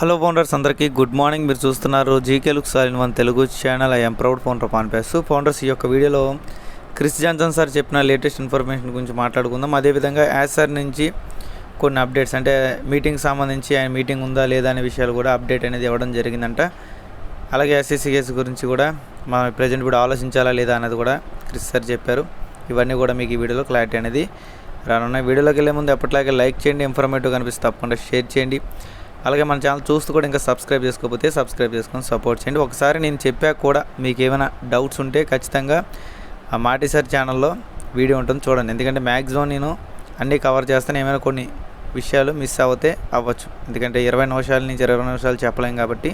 Hello founders అందరికీ good morning. మీరు చూస్తున్నారు GK look sir one Telugu channel. I'm proud founder పాన్పేస్ founders ఈ యొక్క వీడియోలో క్రిస్ జాన్సన్ సార్ చెప్పిన లేటెస్ట్ ఇన్ఫర్మేషన్ గురించి మాట్లాడుకుందాం. అదేవిధంగా యాజ్ సార్ నుంచి కొన్ని అప్డేట్స్ అంటే మీటింగ్ సంబంధించి ఆయన మీటింగ్ ఉందా లేదా అనే విషయాలు కూడా అప్డేట్ అనేది ఇవ్వడం జరిగిందంట. అలాగే ఎస్ఎస్సి కేసు గురించి కూడా మనం ప్రజెంట్ కూడా ఆలోచించాలా లేదా అనేది కూడా క్రిస్ సార్ చెప్పారు. ఇవన్నీ కూడా మీకు ఈ వీడియోలో క్లారిటీ అనేది రానున్న వీడియోలోకి వెళ్ళే ముందు ఎప్పటిలాగే లైక్ చేయండి ఇన్ఫర్మేటివ్ కనిపిస్తే తప్పకుండా షేర్ చేయండి. అలాగే మన ఛానల్ చూస్తూ కూడా ఇంకా సబ్స్క్రైబ్ చేసుకోకపోతే సబ్స్క్రైబ్ చేసుకొని సపోర్ట్ చేయండి. ఒకసారి నేను చెప్పాక కూడా మీకు ఏమైనా డౌట్స్ ఉంటే ఖచ్చితంగా ఆ మాటిసారి ఛానల్లో వీడియో ఉంటుంది చూడండి. ఎందుకంటే మ్యాక్సిమం నేను అన్నీ కవర్ చేస్తాను. ఏమైనా కొన్ని విషయాలు మిస్ అవుతే అవ్వచ్చు. ఎందుకంటే ఇరవై నిమిషాల నుంచి ఇరవై నిమిషాలు చెప్పలేం కాబట్టి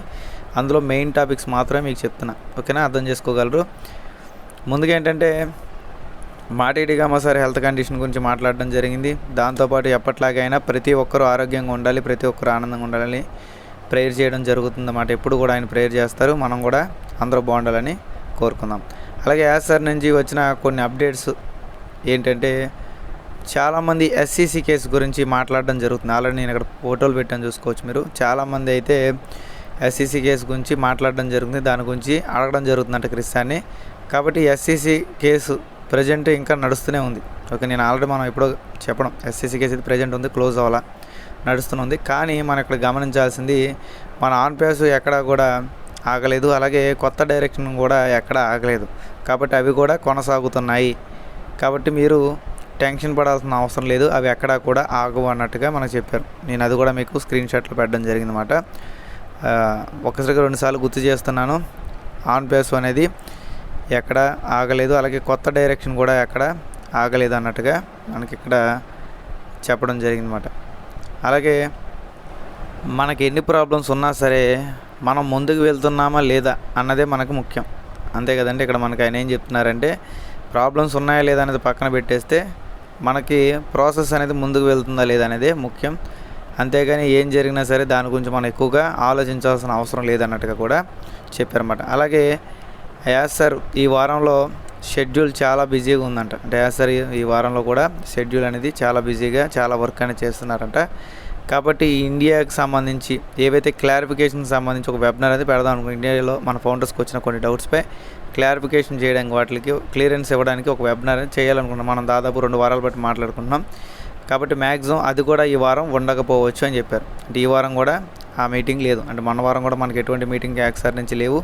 అందులో మెయిన్ టాపిక్స్ మాత్రమే మీకు చెప్తున్నా. ఓకేనా? అర్థం చేసుకోగలరు? ముందుగా ఏంటంటే మాటిడిగా మా సార్ హెల్త్ కండిషన్ గురించి మాట్లాడడం జరిగింది. దాంతోపాటు ఎప్పట్లాగైనా ప్రతి ఒక్కరూ ఆరోగ్యంగా ఉండాలి ప్రతి ఒక్కరూ ఆనందంగా ఉండాలని ప్రేయర్ చేయడం జరుగుతుంది అన్నమాట ఎప్పుడు కూడా ఆయన ప్రేయర్ చేస్తారు. మనం కూడా అందరూ బాగుండాలని కోరుకుందాం. అలాగే యాజ్ సార్ నుంచి వచ్చిన కొన్ని అప్డేట్స్ ఏంటంటే చాలామంది ఎస్సీసీ కేసు గురించి మాట్లాడడం జరుగుతుంది. ఆల్రెడీ నేను ఇక్కడ ఫోటోలు పెట్టాను చూసుకోవచ్చు మీరు. చాలామంది అయితే ఎస్సీసీ కేసు గురించి మాట్లాడడం జరుగుతుంది. దాని గురించి అడగడం జరుగుతుందంట క్రిస్తాన్ని. కాబట్టి ఎస్సీసీ కేసు ప్రజెంట్ ఇంకా నడుస్తూనే ఉంది. ఓకే నేను ఆల్రెడీ మనం ఇప్పుడు చెప్పడం ఎస్సీసీ కేసు ప్రజెంట్ ఉంది క్లోజ్ అవ్వాలా? నడుస్తుంది కానీ మనం ఇక్కడ గమనించాల్సింది మన ఆన్ ప్యాస్ ఎక్కడా కూడా ఆగలేదు అలాగే కొత్త డైరెక్షన్ కూడా ఎక్కడ ఆగలేదు. కాబట్టి అవి కూడా కొనసాగుతున్నాయి. కాబట్టి మీరు టెన్షన్ పడాల్సిన అవసరం లేదు అవి ఎక్కడా కూడా ఆగవు అన్నట్టుగా మనకు చెప్పారు. నేను అది కూడా మీకు స్క్రీన్ షాట్లు పెట్టడం జరిగిందన్నమాట. ఆ, ఒకసారిగా రెండుసార్లు గుర్తు చేస్తున్నాను. ఆన్ పేస్ అనేది ఎక్కడ ఆగలేదు. అలాగే కొత్త డైరెక్షన్ కూడా ఎక్కడ ఆగలేదు అన్నట్టుగా మనకి ఇక్కడ చెప్పడం జరిగిందన్నమాట. అలాగే మనకి ఎన్ని ప్రాబ్లమ్స్ ఉన్నా సరే మనం ముందుకు వెళ్తున్నామా లేదా అన్నదే మనకు ముఖ్యం. అంతే కదండి. ఇక్కడ మనకి ఆయన ఏం చెప్తున్నారంటే ప్రాబ్లమ్స్ ఉన్నాయా లేదా అనేది పక్కన పెట్టేస్తే మనకి ప్రాసెస్ అనేది ముందుకు వెళ్తుందా లేదా అనేది ముఖ్యం. అంతేగాని ఏం జరిగినా సరే దాని గురించి మనం ఎక్కువగా ఆలోచించాల్సిన అవసరం లేదన్నట్టుగా కూడా చెప్పారన్నమాట. అలాగే యాస్ సార్ ఈ వారంలో షెడ్యూల్ చాలా బిజీగా ఉందంట. అంటే యాస్ సార్ ఈ- వారంలో కూడా షెడ్యూల్ అనేది చాలా బిజీగా చాలా వర్క్ అనేది చేస్తున్నారంట. కాబట్టి ఇండియాకి సంబంధించి ఏవైతే క్లారిఫికేషన్కి సంబంధించి ఒక వెబినార్ అనేది పెడదాం అనుకో ఇండియాలో మన ఫౌండర్స్కి వచ్చిన కొన్ని డౌట్స్పై క్లారిఫికేషన్ చేయడానికి వాటికి క్లియరెన్స్ ఇవ్వడానికి ఒక వెబినార్ అనేది చేయాలనుకుంటున్నాం మనం దాదాపు రెండు వారాల బట్టి మాట్లాడుకుంటున్నాం. కాబట్టి మ్యాక్సిమం అది కూడా ఈ వారం ఉండకపోవచ్చు అని చెప్పారు. అంటే ఈ వారం కూడా ఆ మీటింగ్ లేదు. అంటే మన వారం కూడా మనకి ఎటువంటి మీటింగ్ యాక్స్ సార్ నుంచి లేవు.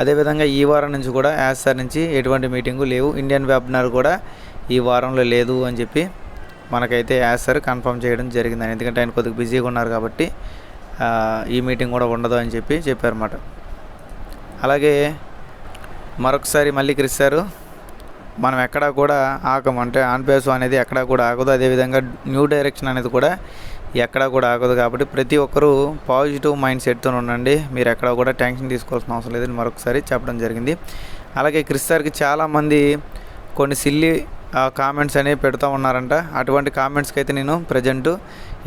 అదేవిధంగా ఈ వారం నుంచి కూడా యాక్స్ సార్ నుంచి ఎటువంటి మీటింగు లేవు. ఇండియన్ వెబినార్ కూడా ఈ వారంలో లేదు అని చెప్పి మనకైతే యాజ్ సార్ కన్ఫర్మ్ చేయడం జరిగిందని ఎందుకంటే ఆయన కొద్దిగా బిజీగా ఉన్నారు కాబట్టి ఈ మీటింగ్ కూడా ఉండదు అని చెప్పి చెప్పారన్నమాట. అలాగే మరొకసారి మళ్ళీ క్రిస్తారు మనం ఎక్కడా కూడా ఆగం. అంటే ఆన్ పేస్ అనేది ఎక్కడా కూడా ఆగదు. అదేవిధంగా న్యూ డైరెక్షన్ అనేది కూడా ఎక్కడా కూడా ఆగదు కాబట్టి ప్రతి ఒక్కరూ పాజిటివ్ మైండ్ సెట్తో ఉండండి. మీరు ఎక్కడా కూడా టెన్షన్ తీసుకోవాల్సిన అవసరం లేదని మరొకసారి చెప్పడం జరిగింది. అలాగే క్రిస్తార్కి చాలామంది కొన్ని సిల్లి కామెంట్స్ అనేవి పెడుతూ ఉన్నారంట. అటువంటి కామెంట్స్కి అయితే నేను ప్రజెంట్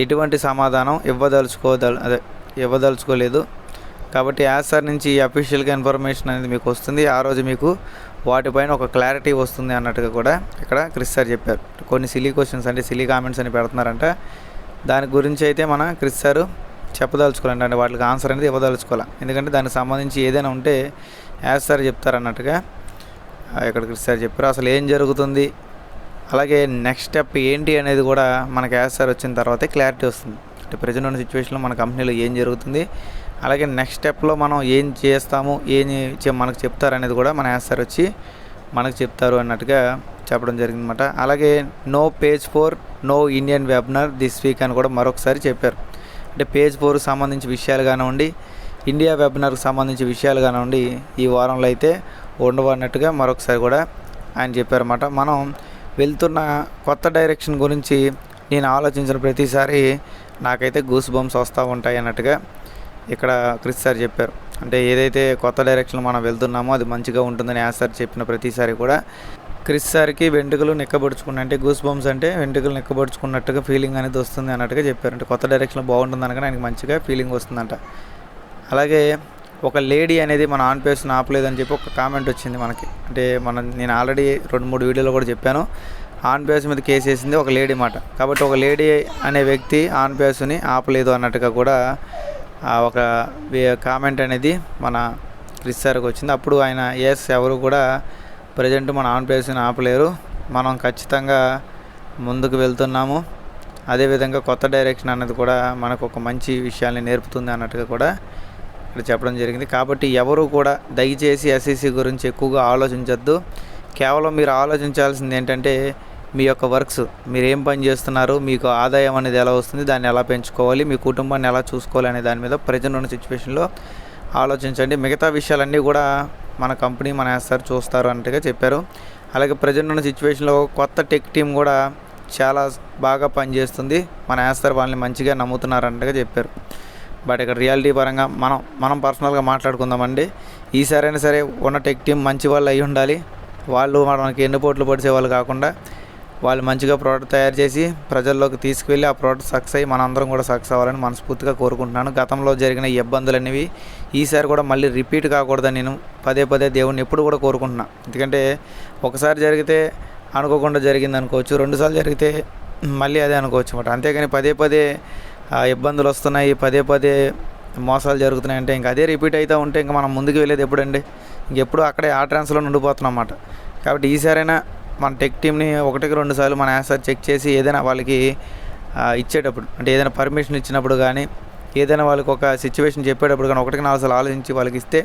ఎటువంటి సమాధానం ఇవ్వదలుచుకోదల అదే ఇవ్వదలుచుకోలేదు. కాబట్టి యాజ్ సార్ నుంచి అఫీషియల్గా ఇన్ఫర్మేషన్ అనేది మీకు వస్తుంది. ఆ రోజు మీకు వాటిపైన ఒక క్లారిటీ వస్తుంది అన్నట్టుగా కూడా ఇక్కడ క్రిస్ సార్ చెప్పారు. కొన్ని సిలీ క్వశ్చన్స్ అంటే సిలీ కామెంట్స్ అని పెడుతున్నారంట. దాని గురించి అయితే మన క్రిస్ సార్ చెప్పదలుచుకోవాలంటే అంటే వాటికి ఆన్సర్ అనేది ఇవ్వదలుచుకోవాలి? ఎందుకంటే దానికి సంబంధించి ఏదైనా ఉంటే యాజ్ సార్ చెప్తారన్నట్టుగా ఇక్కడ క్రిస్ సార్ చెప్పారు. అసలు ఏం జరుగుతుంది? అలాగే నెక్స్ట్ స్టెప్ ఏంటి అనేది కూడా మనకి యాజ్ సార్ వచ్చిన తర్వాతే క్లారిటీ వస్తుంది. అంటే ప్రజెంట్ ఉన్న సిచ్యువేషన్లో మన కంపెనీలో ఏం జరుగుతుంది? అలాగే నెక్స్ట్ స్టెప్లో మనం ఏం చేస్తాము? ఏం మనకు చెప్తారనేది కూడా మన యాజ్ సార్ వచ్చి మనకు చెప్తారు అన్నట్టుగా చెప్పడం జరిగిందన్నమాట. అలాగే no page four no Indian webinar this week అని కూడా మరొకసారి చెప్పారు. అంటే పేజ్ ఫోర్కి సంబంధించి విషయాలు కానివ్వండి ఇండియా వెబినార్కి సంబంధించి విషయాలు కానివ్వండి ఈ వారంలో అయితే ఉండవు అన్నట్టుగా మరొకసారి కూడా ఆయన చెప్పారన్నమాట. మనం వెళ్తున్న కొత్త డైరెక్షన్ గురించి నేను ఆలోచించిన ప్రతిసారి నాకైతే గూస్ బంప్స్ వస్తూ ఉంటాయి అన్నట్టుగా ఇక్కడ క్రిస్ సార్ చెప్పారు. అంటే ఏదైతే కొత్త డైరెక్షన్ మనం వెళ్తున్నామో అది మంచిగా ఉంటుందని యాసార్ చెప్పిన ప్రతిసారి కూడా. క్రిస్ సార్కి వెంట్రుకలు నిక్కబడుచుకున్న అంటే గూస్ బంప్స్ అంటే వెంట్రుకలు నిక్కబడుచుకున్నట్టుగా ఫీలింగ్ అనేది వస్తుంది అన్నట్టుగా చెప్పారు. అంటే కొత్త డైరెక్షన్లో బాగుంటుంది అనగా ఆయనకి మంచిగా ఫీలింగ్ వస్తుందంట. అలాగే ఒక లేడీ అనేది మన ఆన్ పేస్ని ఆపలేదని చెప్పి ఒక కామెంట్ వచ్చింది మనకి. అంటే మన నేను ఆల్రెడీ రెండు మూడు వీడియోలో కూడా చెప్పాను. ఆన్ పేస్ మీద కేసు వేసింది ఒక లేడీ మాట. కాబట్టి ఒక లేడీ అనే వ్యక్తి ఆన్ పేస్ని ఆపలేదు అన్నట్టుగా కూడా ఒక కామెంట్ అనేది మన క్రిస్ సార్కి వచ్చింది. అప్పుడు ఆయన ఎస్ ఎవరు కూడా ప్రజెంట్ మన ఆన్ ప్లేస్ని ఆపలేరు. మనం ఖచ్చితంగా ముందుకు వెళ్తున్నాము. అదేవిధంగా కొత్త డైరెక్షన్ అనేది కూడా మనకు ఒక మంచి విషయాల్ని నేర్పుతుంది అన్నట్టుగా కూడా ఇక్కడ చెప్పడం జరిగింది. కాబట్టి ఎవరు కూడా దయచేసి ఎస్ఈసి గురించి ఎక్కువగా ఆలోచించద్దు. కేవలం మీరు ఆలోచించాల్సింది ఏంటంటే మీ యొక్క వర్క్స్ మీరు ఏం పని చేస్తున్నారు మీకు ఆదాయం అనేది ఎలా వస్తుంది దాన్ని ఎలా పెంచుకోవాలి మీ కుటుంబాన్ని ఎలా చూసుకోవాలి అనే దాని మీద ప్రజెంట్ ఉన్న సిచ్యువేషన్లో ఆలోచించండి. మిగతా విషయాలన్నీ కూడా మన కంపెనీ మన సార్ చూస్తారు అన్నట్టుగా చెప్పారు. అలాగే ప్రజెంట్ ఉన్న సిచ్యువేషన్లో కొత్త టెక్ టీం కూడా చాలా బాగా పనిచేస్తుంది. మన యాస్తారు వాళ్ళని మంచిగా నమ్ముతున్నారు అన్నట్టుగా చెప్పారు. బట్ ఇక్కడ రియాలిటీ పరంగా మనం మనం పర్సనల్గా మాట్లాడుకుందామండి. ఈసారైనా సరే ఉన్న టెక్ టీం మంచి వాళ్ళు అయి ఉండాలి. వాళ్ళు మనకి ఎన్ని పోట్లు పొడిచే వాళ్ళు కాకుండా వాళ్ళు మంచిగా ప్రోడక్ట్ తయారు చేసి ప్రజల్లోకి తీసుకువెళ్ళి ఆ ప్రోడక్ట్ సక్సెస్ అయ్యి మనందరం కూడా సక్సెస్ అవ్వాలని మనస్ఫూర్తిగా కోరుకుంటున్నాను. గతంలో జరిగిన ఇబ్బందులు అనేవి ఈసారి కూడా మళ్ళీ రిపీట్ కాకూడదని నేను పదే పదే దేవుణ్ణి ఎప్పుడు కూడా కోరుకుంటున్నాను ఎందుకంటే ఒకసారి జరిగితే అనుకోకుండా జరిగింది అనుకోవచ్చు రెండుసార్లు జరిగితే మళ్ళీ అదే అనుకోవచ్చు అనమాట అంతేగాని పదే పదే ఆ, ఇబ్బందులు వస్తున్నాయి పదే పదే మోసాలు జరుగుతున్నాయి అంటే ఇంకా అదే రిపీట్ అవుతూ ఉంటే ఇంకా మనం ముందుకు వెళ్ళేది ఎప్పుడండి? ఇంకెప్పుడు అక్కడే ఆ ట్రాన్స్లో ఉండిపోతున్నాం అన్నమాట. కాబట్టి ఈసారైనా మన టెక్ టీమ్ని ఒకటికి రెండు సార్లు మన యాన్సర్ చెక్ చేసి ఏదైనా వాళ్ళకి ఇచ్చేటప్పుడు అంటే ఏదైనా పర్మిషన్ ఇచ్చినప్పుడు కానీ ఏదైనా వాళ్ళకి ఒక సిచ్యువేషన్ చెప్పేటప్పుడు కానీ ఒకటికి నాలుగు సార్లు ఆలోచించి వాళ్ళకి ఇస్తే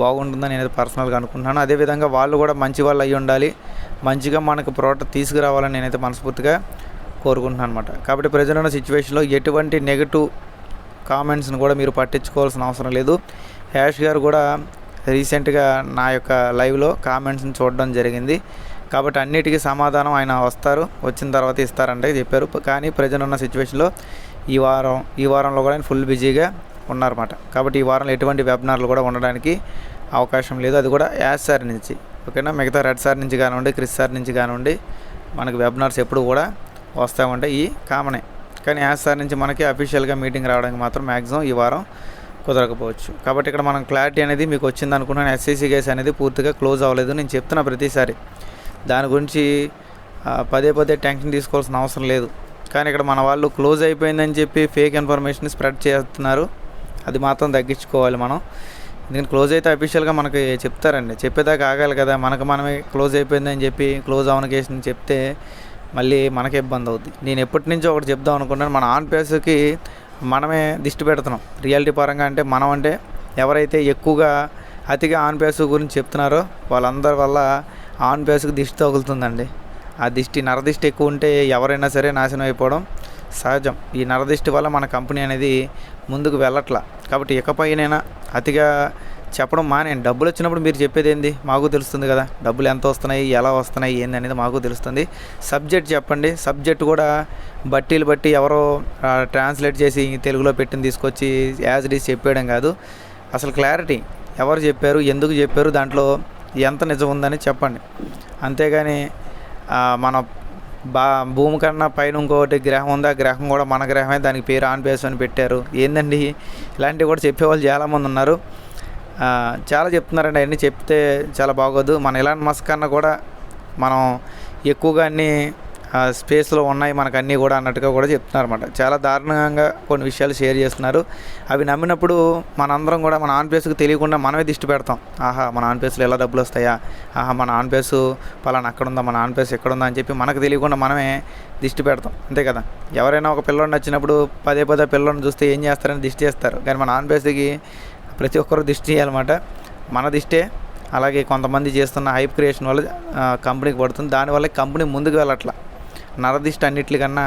బాగుంటుందని నేను పర్సనల్గా అనుకుంటున్నాను. అదేవిధంగా వాళ్ళు కూడా మంచి వాళ్ళు అయి ఉండాలి. మంచిగా మనకు ప్రోడక్ట్ తీసుకురావాలని నేనైతే మనస్ఫూర్తిగా కోరుకుంటున్నాను అనమాట కాబట్టి ప్రజెంట్ ఉన్న సిచ్యువేషన్లో ఎటువంటి నెగటివ్ కామెంట్స్ని కూడా మీరు పట్టించుకోవాల్సిన అవసరం లేదు. యాష్ గారు కూడా రీసెంట్గా నా యొక్క లైవ్లో కామెంట్స్ని చూడడం జరిగింది. కాబట్టి అన్నిటికీ సమాధానం ఆయన వస్తారు. వచ్చిన తర్వాత ఇస్తారంటే చెప్పారు. కానీ ప్రజెంట్ ఉన్న సిచ్యువేషన్లో ఈ వారం ఈ వారంలో కూడా ఆయన ఫుల్ బిజీగా ఉన్నారన్నమాట. కాబట్టి ఈ వారంలో ఎటువంటి వెబినార్లు కూడా ఉండడానికి అవకాశం లేదు. అది కూడా యాస్ సార్ నుంచి. ఓకేనా? మిగతా రెడ్ సార్ నుంచి కానివ్వండి క్రిస్ సార్ నుంచి కానివ్వండి మనకి వెబినార్స్ ఎప్పుడు కూడా వస్తూ ఉంటాయి ఈ కామనే. కానీ యాస్ సార్ నుంచి మనకి అఫీషియల్గా మీటింగ్ రావడానికి మాత్రం మ్యాక్సిమం ఈ వారం కుదరకపోవచ్చు. కాబట్టి ఇక్కడ మనం క్లారిటీ అనేది మీకు వచ్చింది అనుకున్నాను. ఎస్సీసీ కేసు అనేది పూర్తిగా క్లోజ్ అవ్వలేదు. నేను చెప్తున్నా ప్రతిసారి దాని గురించి పదే పదే టెన్షన్ తీసుకోవాల్సిన అవసరం లేదు. కానీ ఇక్కడ మన వాళ్ళు క్లోజ్ అయిపోయిందని చెప్పి ఫేక్ ఇన్ఫర్మేషన్ స్ప్రెడ్ చేస్తున్నారు. అది మాత్రం తగ్గించుకోవాలి మనం. ఎందుకంటే క్లోజ్ అయితే అఫీషియల్గా మనకి చెప్తారండి. చెప్పేదాకా ఆగాలి కదా. మనకు మనమే క్లోజ్ అయిపోయిందని చెప్పి క్లోజ్ అవన కేసుని చెప్తే మళ్ళీ మనకే ఇబ్బంది అవుద్ది. నేను ఎప్పటి నుంచో ఒకటి చెప్దాం అనుకున్నాను మన ఆన్ పేస్కి మనమే దిష్టి పెడుతున్నాం. రియాలిటీ పరంగా అంటే మనం అంటే ఎవరైతే ఎక్కువగా అతిగా ఆన్ పేస్ గురించి చెప్తున్నారో వాళ్ళందరి వల్ల ఆన్ పేస్కి దిష్టి తగులుతుందండి. ఆ దిష్టి నరదిష్టి ఎక్కువ ఉంటే ఎవరైనా సరే నాశనం అయిపోవడం సహజం. ఈ నరదిష్టి వల్ల మన కంపెనీ అనేది ముందుకు వెళ్ళట్లా. కాబట్టి ఇకపైనైనా అతిగా చెప్పడం మానేయండి. డబ్బులు వచ్చినప్పుడు మీరు చెప్పేది ఏంది మాకు తెలుస్తుంది కదా. డబ్బులు ఎంత వస్తున్నాయి? ఎలా వస్తున్నాయి? ఏంది అనేది మాకు తెలుస్తుంది. సబ్జెక్ట్ చెప్పండి. సబ్జెక్ట్ కూడా బట్టీలు బట్టి ఎవరో ట్రాన్స్లేట్ చేసి తెలుగులో పెట్టిన తీసుకొచ్చి యాజ్ ఇట్ ఈస్ చెప్పేయడం కాదు. అసలు క్లారిటీ ఎవరు చెప్పారు? ఎందుకు చెప్పారు? దాంట్లో ఎంత నిజం ఉందని చెప్పండి. అంతేగాని మన బా భూమి కన్నా పైన ఇంకోటి గ్రహం ఉంది? ఆ గ్రహం కూడా మన గ్రహమే దానికి పేరు ఆన్ బేస్ అని పెట్టారు. ఏందండి? ఇలాంటివి కూడా చెప్పేవాళ్ళు చాలామంది ఉన్నారు. చాలా చెప్తున్నారండి. అవన్నీ చెప్తే చాలా బాగోదు. మన ఇలాంటి మస్క్ కన్నా కూడా మనం ఎక్కువగా అన్నీ స్పేస్లో ఉన్నాయి మనకు అన్నీ కూడా అన్నట్టుగా కూడా చెప్తున్నారు అనమాట చాలా దారుణంగా కొన్ని విషయాలు షేర్ చేస్తున్నారు. అవి నమ్మినప్పుడు మనందరం కూడా మన ఆన్పేస్కి తెలియకుండా మనమే దిష్టి పెడతాం. ఆహా మన ఆన్పేస్లో ఎలా డబ్బులు వస్తాయా? ఆహా మన ఆన్పేస్ పలానా అక్కడ ఉందా మన ఆన్పేస్ ఎక్కడుందా? అని చెప్పి మనకు తెలియకుండా మనమే దిష్టి పెడతాం. అంతే కదా? ఎవరైనా ఒక పిల్లోడిని వచ్చినప్పుడు పదే పదే పిల్లోడిని చూస్తే ఏం చేస్తారని దిష్టి చేస్తారు. కానీ మన ఆన్పేస్కి ప్రతి ఒక్కరు దిష్టి చేయాలన్నమాట. మన దిష్టే. అలాగే కొంతమంది చేస్తున్న హైప్ క్రియేషన్ వల్ల కంపెనీకి పడుతుంది. దానివల్ల కంపెనీ ముందుకు వెళ్ళట్లా. నరదిష్టి అన్నిటికన్నా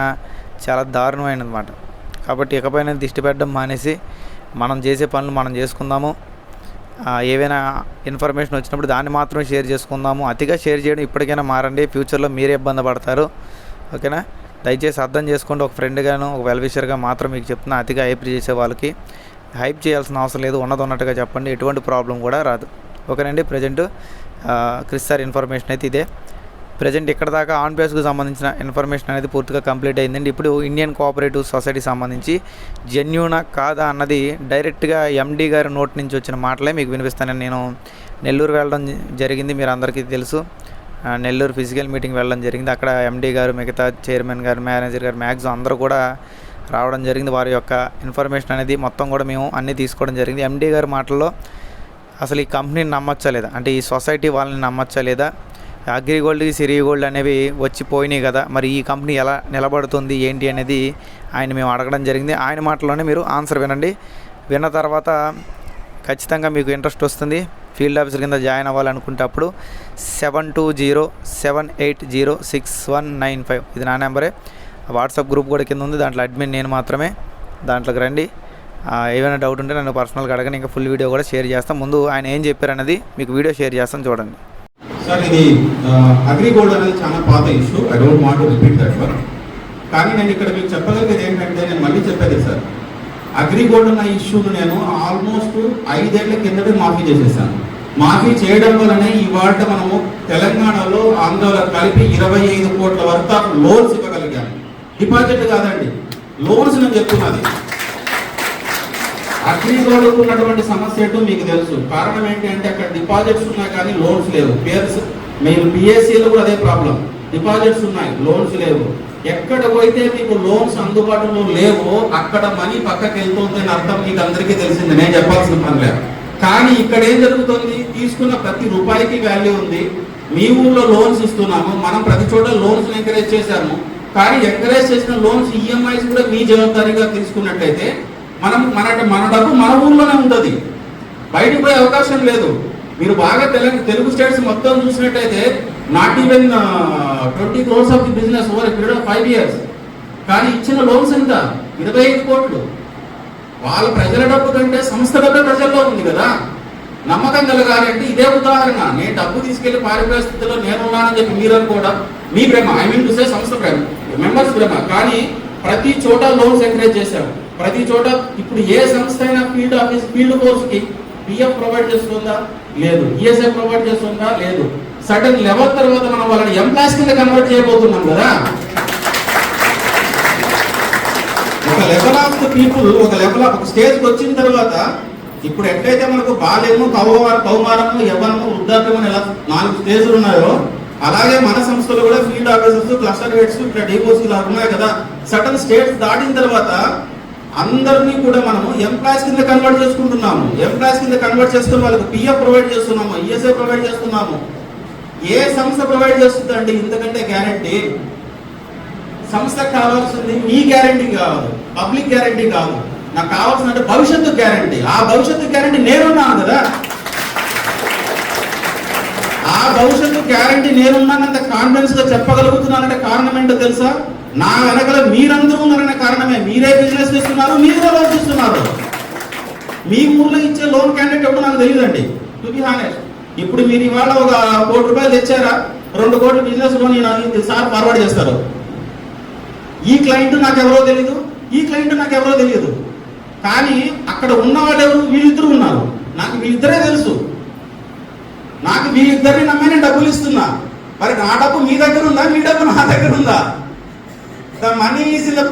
చాలా దారుణమైనది అనమాట కాబట్టి ఇకపైన దిష్టి పెట్టడం మానేసి మనం చేసే పనులు మనం చేసుకుందాము. ఏవైనా ఇన్ఫర్మేషన్ వచ్చినప్పుడు దాన్ని మాత్రమే షేర్ చేసుకుందాము. అతిగా షేర్ చేయడం ఇప్పటికైనా మారండి. ఫ్యూచర్లో మీరే ఇబ్బంది పడతారు. ఓకేనా? దయచేసి అర్థం చేసుకోండి. ఒక ఫ్రెండ్గాను ఒక వెల్విషర్గా మాత్రం మీకు చెప్తున్నా అతిగా హైప్ చేసే వాళ్ళకి హైప్ చేయాల్సిన అవసరం లేదు. ఉన్నది ఉన్నట్టుగా చెప్పండి. ఎటువంటి ప్రాబ్లం కూడా రాదు. ఓకేనండి? ప్రజెంట్ క్రిస్ సార్ ఇన్ఫర్మేషన్ అయితే ఇదే. ప్రజెంట్ ఇక్కడ దాకా ఆన్ పేస్కు సంబంధించిన ఇన్ఫర్మేషన్ అనేది పూర్తిగా కంప్లీట్ అయిందండి. ఇప్పుడు ఇండియన్ కోఆపరేటివ్ సొసైటీ సంబంధించి జెన్యూనా కాదా అన్నది డైరెక్ట్గా ఎండీ గారి నోట్ నుంచి వచ్చిన మాటలే మీకు వినిపిస్తానని నేను నెల్లూరు వెళ్ళడం జరిగింది మీరు అందరికీ తెలుసు. నెల్లూరు ఫిజికల్ మీటింగ్ వెళ్ళడం జరిగింది. అక్కడ ఎండీ గారు మిగతా చైర్మన్ గారు మేనేజర్ గారు మ్యాక్సిమం అందరూ కూడా రావడం జరిగింది. వారి యొక్క ఇన్ఫర్మేషన్ అనేది మొత్తం కూడా మేము అన్నీ తీసుకోవడం జరిగింది. ఎండీ గారి మాటల్లో అసలు ఈ కంపెనీని నమ్మచ్చా లేదా? అంటే ఈ సొసైటీ వాళ్ళని నమ్మచ్చా లేదా? అగ్రిగోల్డ్ సిరి గోల్డ్ అనేవి వచ్చి పోయినాయి కదా. మరి ఈ కంపెనీ ఎలా నిలబడుతుంది ఏంటి అనేది ఆయన మేము అడగడం జరిగింది. ఆయన మాటలోనే మీరు ఆన్సర్ వినండి. విన్న తర్వాత ఖచ్చితంగా మీకు ఇంట్రెస్ట్ వస్తుంది. ఫీల్డ్ ఆఫీసర్ కింద join అవ్వాలనుకుంటప్పుడు seven two zero seven eight zero six one nine five ఇది నా నెంబరే. వాట్సాప్ గ్రూప్ కూడా కింద ఉంది. దాంట్లో అడ్మిన్ నేను మాత్రమే దాంట్లోకి రండి. ఏమైనా డౌట్ ఉంటే నన్ను పర్సనల్గా అడగని ఇంకా ఫుల్ వీడియో కూడా షేర్ చేస్తాం. ముందు ఆయన ఏం చెప్పారనేది మీకు వీడియో షేర్ చేస్తాను చూడండి. సార్ ఇది అగ్రిగోల్డ్ అనేది చాలా పాత issue I don't want repeat that one కానీ నేను ఇక్కడ మీకు చెప్పగలిగేది ఏంటంటే నేను మళ్ళీ చెప్పేది సార్. అగ్రిగోల్డ్ అన్న ఇష్యూను నేను ఆల్మోస్ట్ ఐదేళ్ళ కిందటే మాఫీ చేసేసాను. మాఫీ చేయడం వల్లనే ఇవాళ మనము తెలంగాణలో ఆంధ్రలో కలిపి ఇరవై ఐదు కోట్ల వరకు లోన్స్ ఇవ్వగలిగాము. డిపాజిట్ కాదండి. లోన్స్ నేను చెప్తున్నది. అగ్రిగోల్డ్కు ఉన్నటువంటి సమస్య ఏంటో మీకు తెలుసు. కారణం ఏంటి అంటే అక్కడ డిపాజిట్స్ ఉన్నాయి కానీ లోన్స్ లేవు. పేర్స్ మీరు పిఎస్సీలో కూడా అదే ప్రాబ్లం. డిపాజిట్స్ ఉన్నాయి లోన్స్ లేవు. ఎక్కడ పోయితే మీకు లోన్స్ అందుబాటులో లేవో అక్కడ మనీ పక్కకి వెళ్తుంది అని అర్థం మీకు అందరికీ తెలిసింది. నేను చెప్పాల్సిన పని లేదు. కానీ ఇక్కడ ఏం జరుగుతుంది? తీసుకున్న ప్రతి రూపాయికి వాల్యూ ఉంది. మీ ఊళ్ళో లోన్స్ ఇస్తున్నాము. మనం ప్రతి చోట లోన్స్ ఎంకరేజ్ చేశాము. కానీ ఎంకరేజ్ చేసిన లోన్స్ ఈఎంఐస్ కూడా మీ జవాబారీగా తీసుకున్నట్టయితే మనం మన మన డబ్బు మన ఊర్లోనే ఉంటుంది. బయటకు పోయే అవకాశం లేదు. మీరు బాగా తెలంగాణ తెలుగు స్టేట్స్ మొత్తం చూసినట్టయితే not even twenty crores of the business over period of five years. కానీ ఇచ్చిన లోన్స్ ఎంత? ఇరవై ఐదు కోట్లు. వాళ్ళ ప్రజల డబ్బు కంటే సంస్థ డబ్బే ప్రజల్లో ఉంది కదా. నమ్మకం కలగాలి అంటే ఇదే ఉదాహరణ. నేను డబ్బు తీసుకెళ్ళి పారిపోయే స్థితిలో నేనున్నానని చెప్పి మీరు అనుకోవడం మీ ప్రేమ. ఐ మీన్ టు సే సంస్థ ప్రేమ. మెంబర్స్ ప్రేమ. కానీ ప్రతి చోట లోన్స్ ఎంకరేజ్ చేశారు. ప్రతి చోట ఇప్పుడు ఏ సంస్థ అయినా ఫీల్డ్ ఆఫీస్ ఫీల్డ్ కోర్స్కి పిఎఫ్ ప్రొవైడ్ చేస్తుందా? లేదు. ఈఎస్ఐ ప్రొవైడ్ చేస్తుందా? లేదు. సడన్ లెవెల్ తర్వాత మనం వాళ్ళని ఎంప్లాయీస్ కింద కన్వర్ట్ చేయబోతున్నాం కదా. ఒక లెవెల్ ఆఫ్ ద పీపుల్ ఒక లెవెల్ ఒక స్టేజ్కి వచ్చిన తర్వాత ఇప్పుడు ఎట్లయితే మనకు బాల్యము కౌమార కౌమారము యవ్వనము వృద్ధాప్యము ఎలా నాలుగు స్టేజ్లు ఉన్నాయో అలాగే మన సంస్థలో కూడా ఫీల్డ్ ఆఫీసర్స్ క్లస్టర్ హెడ్స్ ఇట్లా డిపోస్ ఇలా ఉన్నాయి కదా. సటన్ స్టేట్స్ దాటిన తర్వాత అందరినీ కూడా మనము ఎంప్లాయీస్ కింద కన్వర్ట్ చేసుకుంటున్నాము. ఎంప్లాయీస్ కింద కన్వర్ట్ చేసుకుని వాళ్ళకి పిఎఫ్ ప్రొవైడ్ చేస్తున్నాము ఈఎస్ఐ ప్రొవైడ్ చేస్తున్నాము. ఏ సంస్థ ప్రొవైడ్ చేస్తుందండి? ఇంతకంటే గ్యారంటీ సంస్థకు కావాల్సింది మీ గ్యారంటీ కాదు పబ్లిక్ గ్యారంటీ కాదు. నాకు కావాల్సిన అంటే భవిష్యత్తు గ్యారంటీ ఆ భవిష్యత్తు గ్యారంటీ నేనున్నాను కదా? ఆ భవిష్యత్తు గ్యారంటీ నేనున్నానంత కాన్ఫిడెన్స్గా చెప్పగలుగుతున్నానంటే కారణం ఏంటో తెలుసా? నా వెనకల మీరందరూ ఉన్నారనే కారణమే. మీరే బిజినెస్ చేస్తున్నారు మీరే లోన్ ఇస్తున్నారు మీ ఊర్లో ఇచ్చే లోన్ క్యాండిడేట్ ఎప్పుడు నాకు తెలియదండి. టు బి హానెస్ట్ ఇప్పుడు మీరు ఇవాళ ఒక కోటి రూపాయలు తెచ్చారా? రెండు కోట్ల బిజినెస్ లోన్ సార్ ఫార్వర్డ్ చేస్తారు. ఈ క్లయింట్ నాకు ఎవరో తెలియదు ఈ క్లయింట్ నాకు ఎవరో తెలియదు కానీ అక్కడ ఉన్నవాడు ఎవరు వీళ్ళిద్దరు ఉన్నారు. నాకు వీళ్ళిద్దరే తెలుసు. నాకు వీళ్ళిద్దరిని నమ్మే నేను డబ్బులు ఇస్తున్నా. మరి నా డబ్బు మీ దగ్గర ఉందా? మీ డబ్బు నా దగ్గర ఉందా? The money is in the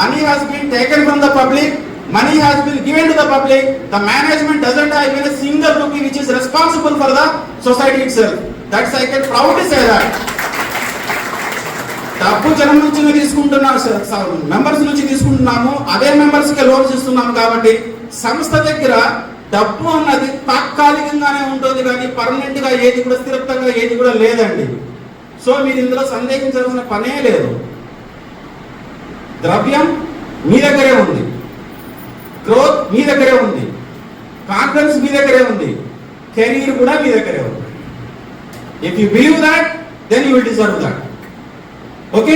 money has been taken from the public money has been given to the public the management doesn't have even a rupee which is responsible for the society itself that's I can proudly say that డబ్బు జనం నుంచి తీసుకుంటున్నాము members నుంచి తీసుకుంటున్నాము అదే మెంబర్స్కి loans ఇస్తున్నాము కాబట్టి సంస్థ దగ్గర డబ్బు అన్నది తాత్కాలికంగానే ఉంటుంది కానీ పర్మనెంట్గా ఏది కూడా స్థిరత్వంగా ఏది కూడా లేదండి. సో మీరు ఇందులో సందేహించాల్సిన పనే లేదు. ద్రవ్యం మీ దగ్గరే ఉంది. గ్రోత్ మీ దగ్గరే ఉంది. కాన్ఫిడెన్స్ మీ దగ్గరే ఉంది. కెరీర్ కూడా మీ దగ్గరే ఉంది. If you believe that then you will deserve that okay